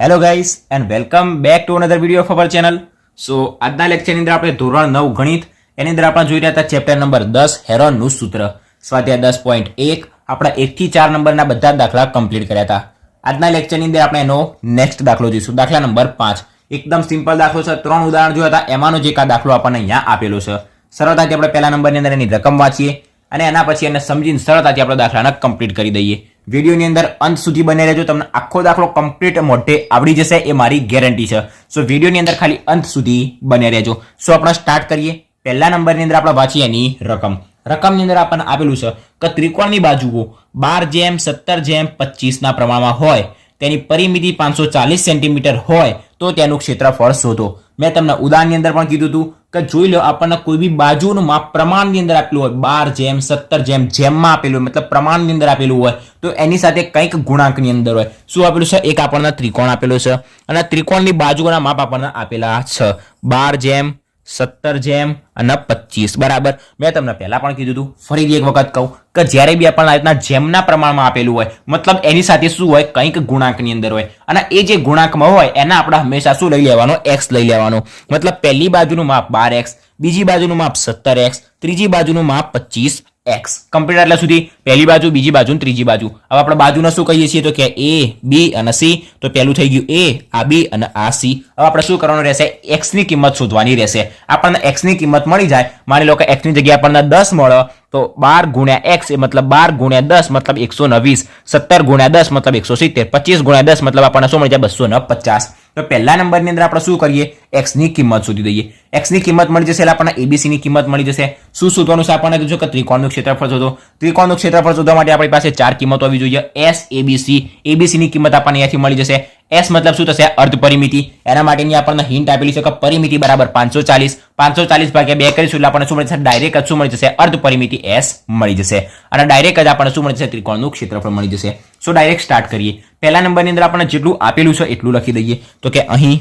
Hello guys and welcome back to another video of our channel so આજના લેક્ચરની અંદર આપણે ધોરણ નવ ગણિત, એની અંદર આપણે જોઈ રહ્યા હતા ચેપ્ટર નંબર દસ, હેરોનનું સૂત્ર. સ્વાધ્યાય દસ પોઈન્ટ એક, આપણા એકથી ચાર નંબરના બધા દાખલા કમ્પ્લીટ કર્યા હતા. આજના લેક્ચરની અંદર આપણે એનો નેક્સ્ટ દાખલો જોઈશું. દાખલા નંબર પાંચ. એકદમ સિમ્પલ દાખલો છે. ત્રણ ઉદાહરણ જોયા હતા. એમાંનો જે કા દાખલો આપણને અહીંયા આપેલો છે. સરળતાથી આપણે પહેલા નંબરની અંદર એની રકમ વાંચીએ અને એના પછી એને સમજીને સરળતાથી આપણે દાખલાને કમ્પ્લીટ કરી દઈએ. વિડીયોની અંદર અંત સુધી બને રહેજો. તમને આખો દાખલો કમ્પ્લીટ મોઢે આવડી જશે, એ મારી ગેરંટી છે. સો વિડીયોની અંદર ખાલી અંત સુધી બને રહેજો. સો આપણે સ્ટાર્ટ કરીએ. પહેલા નંબરની અંદર આપણે વાંચીએ એની રકમ. રકમની અંદર આપણને આપેલું છે કે ત્રિકોણની બાજુઓ બાર જેમ, સત્તર જેમ, પચીસના પ્રમાણમાં હોય. તેની પરિમિતિ પાંચસો ચાલીસ સેન્ટીમીટર હોય તો તેનું ક્ષેત્રફળ શોધો. મેં તમને ઉદાહરણની અંદર પણ કીધું હતું કે જોઈ લો, આપણને કોઈ બી બાજુનું માપ પ્રમાણની અંદર આપેલું હોય, બાર જેમ, સત્તર જેમ, જેમમાં આપેલું હોય, મતલબ પ્રમાણની અંદર આપેલું હોય, તો એની સાથે કંઈક ગુણાંકની અંદર હોય. શું આપેલું છે? એક આપણને ત્રિકોણ આપેલું છે. અને ત્રિકોણની બાજુઓના માપ આપણને આપેલા છે. બાર જેમ સત્તર જેમ અને પચીસ. બરાબર? મેં તમને પહેલાં પણ કીધું હતું, ફરીથી એક વખત કહું કે જ્યારે બી આપણને આ રીતના જેમના પ્રમાણમાં આપેલું હોય, મતલબ એની સાથે શું હોય, કંઈક ગુણાંકની અંદર હોય. અને એ જે ગુણાંકમાં હોય, એના આપણે હંમેશા શું લઈ લેવાનો? એક્સ લઈ લેવાનો. મતલબ પહેલી બાજુનું માપ બાર એક્સ, બીજી બાજુનું માપ સત્તર એક્સ, ત્રીજી બાજુનું માપ પચીસ એક્સ કમ્પ્લીટ એટલે સુધી. પહેલી બાજુ, બીજી બાજુ ત્રીજી બાજુ. હવે આપણે બાજુને શું કહીએ છીએ? તો કે એ બી અને સી તો પહેલું થઈ ગયું એ આ બી અને આ સી હવે આપણે શું કરવાનું રહેશે? એક્સની કિંમત શોધવાની રહેશે. આપણને એક્સની કિંમત મળી જાય. માની લો કે એક્સની જગ્યાએ આપણને દસ મળે. તો બાર ગુણ્યા એક્સ એ મતલબ બાર ગુણ્યા દસ મતલબ એકસો ને વીસ સત્તર ગુણ્યા દસ મતલબ એકસો સિત્તેર. પચીસ ગુણ્યા દસ મતલબ આપણને શું મળી જાય? બસો ને પચાસ. તો પહેલા નંબરની અંદર આપણે શું કરીએ? એક્સની કિંમત શોધી દઈએ. એક્સની કિંમત મળી જશે એટલે આપણને એબીસી ની કિંમત મળી જશે. શું શોધવાનું છે આપણને? કીધું કે ત્રિકોણનું ક્ષેત્રફળ શોધો. ત્રિકોણનું ક્ષેત્રફળ શોધવા માટે આપણી પાસે ચાર કિંમત હોવી જોઈએ. એસ એબીસી એબીસી ની કિંમત આપણને અહીંયાથી મળી જશે. એસ મતલબ શું થશે? અર્ધ પરિમિતિ. એના માટેની આપણને હિન્ટ આપેલી છે કે પરિમિતિ બરાબર પાંચસો ચાલીસ. પાંચસો ચાલીસ ભાગ્યા બે કરીશું એટલે આપણને શું મળી જશે? ડાયરેક્ટ શું મળી જશે? અર્ધ પરિમિતિ એસ મળી જશે. અને ડાયરેક્ટ જ આપણને શું મળી જશે? ત્રિકોણનું ક્ષેત્રફળ મળી જશે. સો ડાયરેક્ટ સ્ટાર્ટ કરીએ. પહેલા નંબરની અંદર આપણને જેટલું આપેલું છે એટલું લખી દઈએ. તો કે અહીં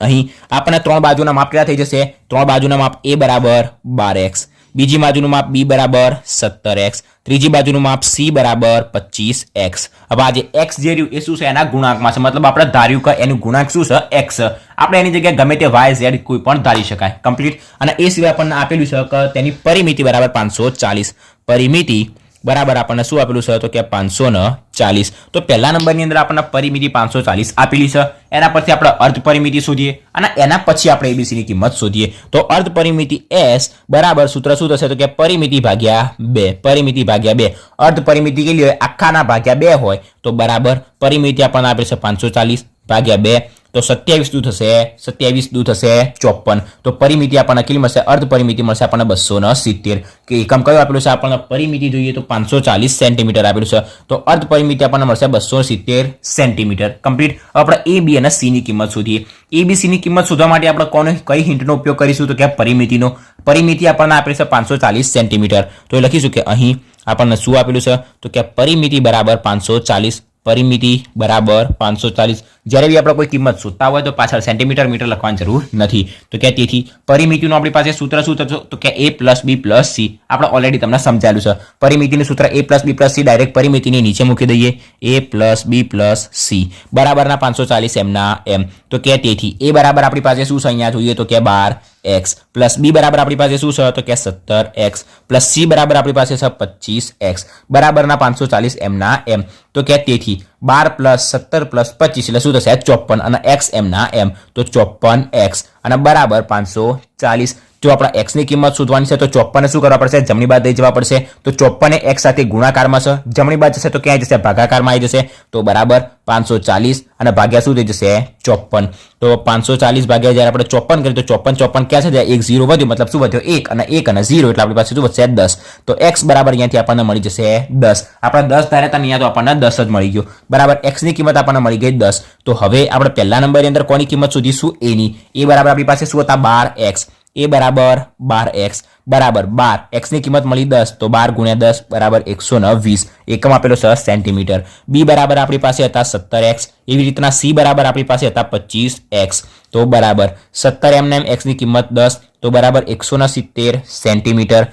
અહીં આપણને ત્રણ બાજુના માપ કેટલા થઈ જશે? ત્રણ બાજુના માપ એ બરાબર બાર એક્સ બીજી બાજુનું માપ બી બરાબર સત્તર એક્સ. ત્રીજી બાજુનું માપ સી બરાબર પચીસ એક્સ. હવે આ જે એક્સ જે રહ્યું એ શું છે? એના ગુણાંકમાં છે. મતલબ આપણે ધાર્યું કે એનું ગુણાંક શું છે? એક્સ. આપણે એની જગ્યાએ ગમે તે વાય, ઝેડ કોઈ પણ ધારી શકાય. કમ્પ્લીટ. અને એ સિવાય આપણને આપેલું છે કે તેની પરિમિતિ બરાબર પાંચસો ચાલીસ. પરિમિતિ બરાબર આપણને શું આપેલું છે? તો કે પાંચસો ને ચાલીસ. તો પહેલા નંબરની અંદર આપણને પરિમિતિ પાંચસો ચાલીસ આપેલી છે. એના પરથી આપણે અર્ધ પરિમિતિ શોધીએ અને એના પછી આપણે એબીસીની કિંમત શોધીએ. તો અર્ધ પરિમિતિ એસ બરાબર સૂત્ર શું થશે? તો કે પરિમિતિ ભાગ્યા બે. પરિમિતિ ભાગ્યા બે. અર્ધ પરિમિતિ કેટલી હોય? આખાના ભાગ્યા બે હોય. તો બરાબર પરિમિતિ આપણને આપે છે પાંચસો ચાલીસ ભાગ્યા બે. તો સત્યાવીસ દૂ થશે સત્યાવીસ દૂ થશે ચોપન. તો પરિમિતિ આપણને કેટલી મળશે? અર્ધ પરિમિતિ મળશે આપણને બસો ને સિત્તેર. કે એકમ કયું આપેલું છે આપણને પરિમિતિ જોઈએ તો પાંચસો ચાલીસ સેન્ટીમીટર આપેલું છે. તો અર્ધ પરિમિતિ આપણને મળશે બસો સિત્તેર સેન્ટીમીટર. કમ્પ્લીટ. આપણે એ, બી અને સીની કિંમત શોધીએ. એ, બી સીની કિંમત શોધવા માટે આપણે કોને, કઈ હિન્ટનો ઉપયોગ કરીશું? તો કે પરિમિતિનો. પરિમિતિ આપણને આપેલી છે પાંચસો ચાલીસ સેન્ટીમીટર. તો એ લખીશું કે અહીં આપણને શું આપેલું છે? તો કે પરિમિતિ બરાબર પાંચસો ચાલીસ પરિમિતિ બરાબર પાંચસો ચાલીસ. જ્યારે બી આપણે કોઈ કિંમત શોધતા હોય તો પાછળ સેન્ટીમીટર મીટર લખવાની જરૂર નથી. તો કે તેથી પરિમિતિનું આપણી પાસે સૂત્ર શું થશે? તો કે A plus B plus C આપણે ઓલરેડી તમને સમજાયેલું છે. પરિમિતિનું સૂત્ર A plus B plus C direct પરિમિતિની નીચે મૂકી દઈએ. A plus B plus C બરાબરના પાંચસો ચાલીસ એમના એમ. તો કે તેથી એ બરાબર આપણી પાસે શું છે? અહીંયા જોઈએ તો કે બાર. એક્સ પ્લસ બી બરાબર આપણી પાસે શું છે? તો કે સત્તર એક્સ પ્લસ સી બરાબર આપણી પાસે છે પચીસ એક્સ બરાબરના પાંચસો ચાલીસ એમના એમ તો કે તેથી બાર પ્લસ સત્તર પ્લસ પચીસ, એટલે શું થશે? ચોપન અને એક્સ એમના એમ તો ચોપન એક્સ અને બરાબર પાંચસો ચાલીસ. જો આપણા એક્સની કિંમત શોધવાની છે, તો ચોપ્પને શું કરવા પડશે? જમણી બાદ જવા પડશે. તો ચોપ્પને એક્સ સાથે ગુણાકારમાં છે જમણી બાદ જશે તો ક્યાંય જશે? ભાગાકારમાં આવી જશે. તો બરાબર પાંચસો ચાલીસ અને ભાગ્યા શું થઈ જશે? ચોપ્પન. તો પાંચસો ચાલીસ ભાગ્યા જ્યારે આપણે ચોપ્પન કરીએ, તો ચોપ્પન ચોપ્પન ક્યાં છે? એક ઝીરો વધ્યું, મતલબ શું વધ્યો? એક અને એક અને ઝીરો, એટલે આપણી પાસે શું વધશે? દસ. તો એક્સ બરાબર અહીંયાથી આપણને મળી જશે દસ. આપણે દસ ધારે તો અહીંયા તો આપણને દસ જ મળી ગયો. બરાબર એક્સની કિંમત આપણને મળી ગઈ દસ. તો હવે આપણે પહેલા નંબરની અંદર કોની કિંમત શોધીશું? એની એ બરાબર આપણી પાસે શું હતા? બાર એક્સ. એ બરાબર બાર એક્સ બરાબર બાર એક્સની કિંમત મળી દસ, તો બાર ગુણ્યા દસ બરાબર એકસો ને વીસ. એકમ આપેલો છે સેન્ટીમીટર. બી બરાબર આપણી પાસે હતા સત્તર એક્સ એવી રીતના સી બરાબર આપણી પાસે હતા પચીસ એક્સ તો બરાબર સત્તર એમને એમ એક્સની કિંમત દસ તો બરાબર એકસોના સિત્તેર સેન્ટીમીટર.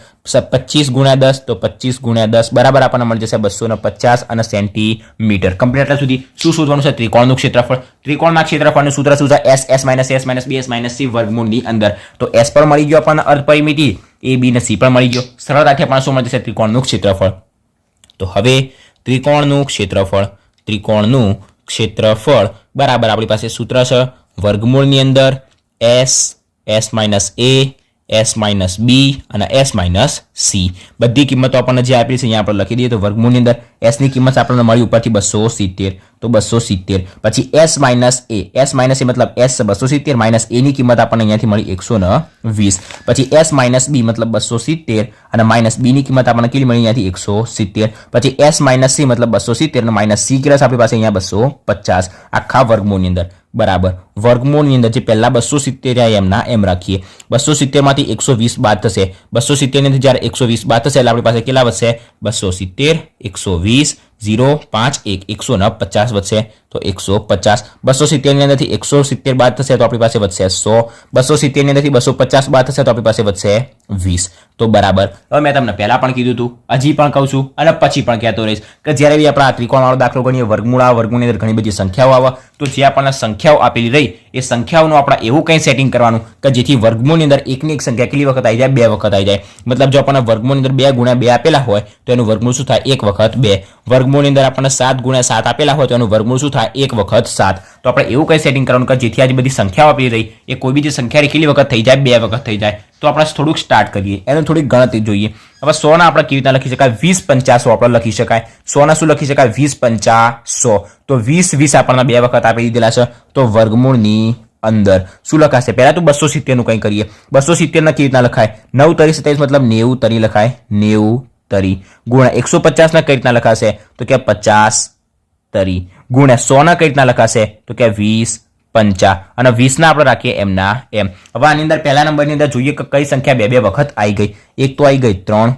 પચીસ ગુણ્યા દસ, તો પચીસ ગુણ્યા દસ. બરાબર આપણને મળી જશે બસો પચાસ અને સેન્ટીમીટર. કમ્પ્લીટ એટલા સુધી શું શોધવાનું છે? ત્રિકોણનું ક્ષેત્રફળ. ત્રિકોણના ક્ષેત્રફળનું સૂત્ર શું છે? S S minus S minus B S minus C વર્ગમૂળની અંદર. તો એસ પણ મળી ગયો આપણને અર્ધ પરિમિતિ. એ બી ને સી પણ મળી ગયો. સરળતાથી આપણને શું મળી જશે? ત્રિકોણનું ક્ષેત્રફળ. તો હવે ત્રિકોણનું ક્ષેત્રફળ. ત્રિકોણનું ક્ષેત્રફળ. બરાબર આપણી પાસે સૂત્ર છે વર્ગમૂળની અંદર S S minus A S minus B અને એસ માઇનસ સી બધી કિંમતો આપણને જે આપી છે, અહીંયા આપણે લખી દઈએ તો વર્ગમૂળની અંદર એસની કિંમત આપણને મળી ઉપરથી બસો સિત્તેર. તો બસો સિત્તેર. પછી S minus A S minus A મતલબ એસ બસો સિત્તેર માઇનસ એની કિંમત આપણને અહીંયાથી મળી એકસો ને વીસ. પછી એસ માઇનસ બી મતલબ બસો સિત્તેર, અને માઇનસ બીની કિંમત આપણને કેટલી મળી અહીંયાથી એકસો સિત્તેર. પછી એસ માઇનસ સી મતલબ બસો સિત્તેર, અને માઇનસ સી કિરસ આપણી પાસે અહીંયા બસો પચાસ. આખા વર્ગમૂળની અંદર. બરાબર. વર્ગમૂળની અંદર જે પહેલા બસો સિત્તેર રહ્યા એમના, એમ રાખીએ. બસો સિત્તેરમાંથી એકસો વીસ બાદ થશે. બસો સિત્તેરની અંદર જ્યારે એકસો વીસ બાદ થશે, એટલે આપણી પાસે કેટલા વધશે? બસો સિત્તેર, એકસો વીસ, ઝીરો, પાંચ, એક, એકસો ને પચાસ વધશે. તો એકસો પચાસ. બસો સિત્તેરની અંદરથી એકસો સિત્તેર બાદ થશે, તો આપણી પાસે વધશે સો. બસો સિત્તેરની અંદરથી બસો પચાસ બાદ થશે, તો આપણી પાસે વધશે વીસ. તો બરાબર. હવે મેં તમને પહેલાં પણ કીધું હતું હજી પણ કહું છું અને પછી પણ કહેતો રહીશ કે જ્યારે બી આપણા ત્રિકોણવાળો દાખલો ગણીએ, વર્ગમૂળ આવે વર્ગમૂળની અંદર ઘણી બધી સંખ્યાઓ આવે, તો જે આપણને સંખ્યાઓ આપેલી રહી, એ સંખ્યાઓનું આપણે એવું કંઈ સેટિંગ કરવાનું કે જેથી વર્ગમૂળની અંદર એકની એક સંખ્યા કેટલી વખત આવી જાય? બે વખત આવી જાય. મતલબ જો આપણને વર્ગમૂળની અંદર બે ગુણ્યા બે આપેલા હોય, તો એનું વર્ગમૂળ શું થાય? એક વખત બે. વર્ગમૂળની અંદર આપણને સાત ગુણ્યા સાત આપેલા હોય, તો એનું વર્ગમૂળ શું થાય? એક વખત સાત. તો આપણે એવું કંઈ સેટિંગ કરવાનું કે જેથી આજે બધી સંખ્યાઓ આપી રહી, એ કોઈ બી સંખ્યા કેટલી વખત થઈ જાય? બે વખત થઈ જાય. તો આપણે થોડુંક સ્ટાર્ટ કરીએ. એને થોડીક ગણતરી જોઈએ. હવે સોના આપણે કેવી રીતના લખી શકાય? વીસ પંચા સો આપણે લખી શકાય. સોના શું લખી શકાય? વીસ પંચા સો. તો વીસ વીસ આપણને બે વખત આપી દીધેલા છે. તો વર્ગમૂળની અંદર શું લખાશે? પહેલાં તો બસો સિત્તેરનું કંઈ કરીએ. બસો સિત્તેરના કેવી રીતના લખાય? નવ તરી સત્યાવીસ મતલબ નેવું તરી લખાય. નેવું તરી. ગુણ્યા એકસો પચાસના કઈ રીતના લખાશે? તો કે પચાસ તરી. ગુણ્યા સોના કઈ રીતના લખાશે? તો કે વીસ પંચા. અને વીસના આપણે રાખીએ એમના, એમ. હવે આની અંદર પહેલા નંબરની અંદર જોઈએ કે કઈ સંખ્યા બે બે વખત આવી ગઈ. એક તો આવી ગઈ ત્રણ,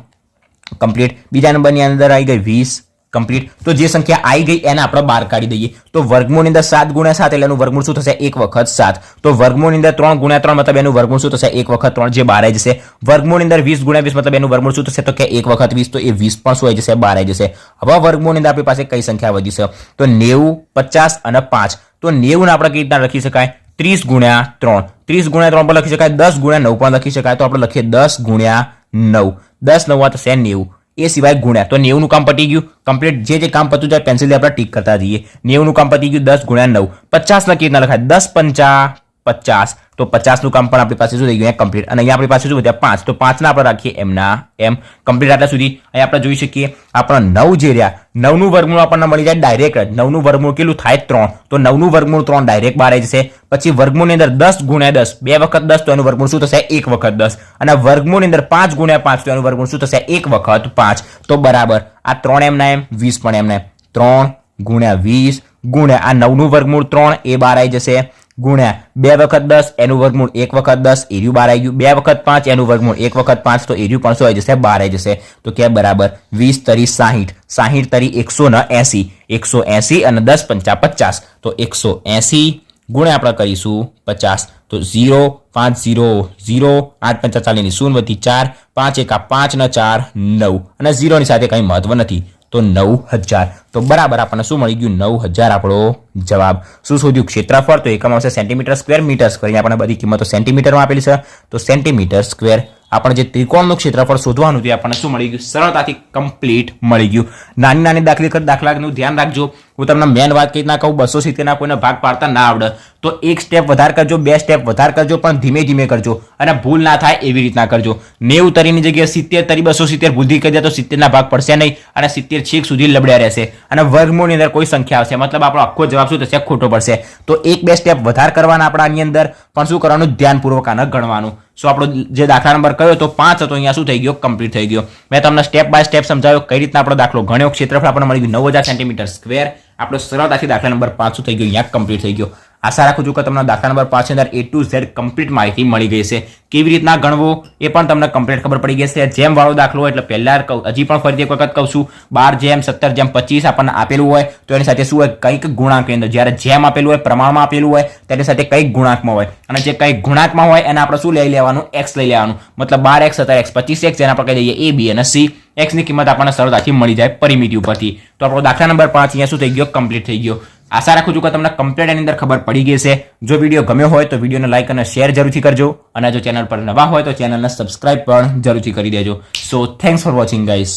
કમ્પ્લીટ. બીજા નંબરની અંદર આવી ગઈ વીસ કમ્પ્લીટ તો જે સંખ્યા આવી ગઈ એને આપણે બહાર કાઢી દઈએ. તો વર્ગમૂળની અંદર સાત ગુણ્યા સાત એટલે એનું વર્ગમૂળ શું થશે? એક વખત સાત. તો વર્ગમૂળની અંદર ત્રણ ગુણ્યા ત્રણ મતલબ એનું વર્ગમૂળ શું થશે? એક વખત ત્રણ જે બહાર જશે. વર્ગમૂળની અંદર વીસ ગુણ્યા વીસ મતલબ એનું વર્ગમૂળ શું થશે? તો કે એક વખત વીસ, તો એ વીસ પણ શું આવી જશે? બહાર આવી જશે. હવે વર્ગમૂળની અંદર આપણી પાસે કઈ સંખ્યા વધી છે? તો નેવું, પચાસ અને પાંચ. તો નેવું આપણે કઈ રીતના લખી શકાય? ત્રીસ ગુણ્યા ત્રણ. ત્રીસ ગુણ્યા ત્રણ પણ લખી શકાય? દસ ગુણ્યા નવ પણ લખી શકાય? તો આપણે લખીએ દસ ગુણ્યા નવ. દસ નવ થશે નેવું. એ સિવાય ગુણ્યા. તો નેવુંનું કામ પતી ગયું. કમ્પ્લીટ જે જે કામ પતું જાય પેન્સિલથી આપણે ટીક કરતા જઈએ. નેવુંનું કામ પતી ગયું દસ ગુણ્યા નવ. પચાસના કેવી રીતના લખાય દસ પંચા પચાસ. તો પચાસનું કામ પણ આપણી પાસે શું થઈ ગયું? કમ્પ્લીટ અને અહીંયા આપણી પાસે શું વધ્યા? પાંચ. તો પાંચના આપણે રાખીએ એમના એમ. કમ્પ્લીટ આટલા સુધી અહીંયા આપણે જોઈ શકીએ. આપણા નવ જે રહ્યા, નવનું વર્ગમૂળ આપણને મળી જાય ડાયરેક્ટ જ. નવનું વર્ગમૂળ કેટલું થાય? ત્રણ. તો નવનું વર્ગમૂળ ત્રણ ડાયરેક્ટ બહાર આવી જશે. પછી વર્ગમૂળની અંદર દસ ગુણ્યા દસ. બે વખત દસ, તો એનું વર્ગમૂળ શું થશે? એક વખત દસ. અને વર્ગમૂળની અંદર પાંચ ગુણ્યા પાંચ, તો એનું વર્ગમૂળ શું થશે? એક વખત પાંચ. તો બરાબર. આ ત્રણ એમના એમ, વીસ પણ એમને ત્રણ ગુણ્યા વીસ ગુણ્યા આ નવનું વર્ગમૂળ ત્રણ, એ બહાર આવી જશે. ગુણ્યા બે વખત દસ, એનું વર્ગમૂળ એક વખત દસ, એર્યું બાર આવી ગયું. બે વખત પાંચ, એનું વર્ગમૂળ એક વખત પાંચ, તો એર્યું શું આવી જશે, બાર આવી જશે. તો કે બરાબર, વીસ તરી સાહીઠ. સાહીઠ તરી એકસો ને એસી. એકસો એસી અને દસ પંચા પચાસ. તો એકસો એસી ગુણ્યા આપણે કરીશું પચાસ. તો ઝીરો, પાંચ, ઝીરો ઝીરો, આઠ પંચા ચાલીસની શૂન્ય ચાર, પાંચ એકા પાંચ ને ચાર, નવ. અને ઝીરોની સાથે કંઈ મહત્વ નથી. તો નવ હજાર. તો બરાબર આપણને શું મળી ગયું? નવ હજાર આપણો જવાબ. શું શોધ્યું? ક્ષેત્રફળ તો એકમ આવશે સેન્ટીમીટર સ્ક્વેર મીટર સ્ક્વેર અહીંયા આપણને બધી કિંમતો સેન્ટીમીટરમાં આપેલી છે. તો સેન્ટીમીટર સ્ક્વેર આપણે જે ત્રિકોણનું ક્ષેત્રફળ શોધવાનું તે આપણને શું મળી ગયું? સરળતાથી કમ્પ્લીટ મળી ગયું. નાની નાની દાખલી દાખલાનું ધ્યાન રાખજો. હું તમને મેન વાત કઈ ના કહું, બસો સિત્તેરના કોઈને ભાગ પાડતા ના આવડે. તો એક સ્ટેપ વધારે કરજો, બે સ્ટેપ વધારે કરજો, પણ ધીમે ધીમે કરજો અને ભૂલ ના થાય એવી રીતના કરજો. નેવું તરીની જગ્યાએ સિત્તેર તરી બસો સિત્તેર ભૂલથી કરી દે તો સિત્તેરના ભાગ પડશે નહીં અને સિત્તેર છેક સુધી લબડ્યા રહેશે. અને વર્ગમૂળની અંદર કોઈ સંખ્યા આવશે. મતલબ આપણો આખો જવાબ શું થશે? ખોટો પડશે. તો એક બે સ્ટેપ વધારે કરવાના આપણા આની અંદર. પણ શું કરવાનું? ધ્યાનપૂર્વક આને ગણવાનું. સો આપણો જે દાખલા નંબર કયો તો પાંચ હતો, અહીંયા શું થઈ ગયો? કમ્પ્લીટ થઈ ગયો. મેં તમને સ્ટેપ બાય સ્ટેપ સમજાવ્યો કઈ રીતના આપણો દાખલો ગણ્યો, ક્ષેત્રફળ આપણને મળી ગયું નવ હજાર સેન્ટીમીટર સ્ક્વેર આપણો સરળતાથી દાખલા નંબર પાંચ થઈ ગયો? અહીંયા કમ્પ્લીટ થઈ ગયો. આશા રાખું છું કે તમને દાખલા નંબર પાંચની અંદર એ ટુ ઝેડ કમ્પ્લીટ માહિતી મળી ગઈ છે. કેવી રીતના ગણવો એ પણ તમને કમ્પ્લીટ ખબર પડી ગઈ છે. જેમ વાળો દાખલો એટલે પહેલા હજી પણ ફરીથી એક વખત કહું છું, બાર જેમ, સત્તર જેમ, પચીસ આપણને આપેલું હોય, તો એની સાથે શું હોય? કંઈક ગુણાંકની અંદર. જ્યારે જેમ આપેલું હોય, પ્રમાણમાં આપેલું હોય તેની સાથે કંઈક ગુણાંકમાં હોય. અને જે કંઈક ગુણાંકમાં હોય, એને આપણે શું લઈ લેવાનું? એક્સ લઈ લેવાનું. મતલબ બાર એક્સ સત્તર એક્સ પચીસ એક્સ જેને આપણે કહી દઈએ એ બી અને સી એક્સની કિંમત આપણને સરળતાથી મળી જાય પરિમિતિ ઉપરથી. તો આપણો દાખલા નંબર પાંચ અહીંયા શું થઈ ગયો? કમ્પ્લીટ થઈ ગયો. આશા રાખું છું કે તમને કમ્પ્લીટ એની અંદર ખબર પડી ગઈ છે જો વીડિયો ગમ્યો હોય તો વિડીયોને લાઇક અને શેર જરૂરથી કરજો. અને જો ચેનલ પર નવા હોય તો ચેનલને સબસ્ક્રાઇબ પણ જરૂરથી કરી દેજો. So thanks for watching guys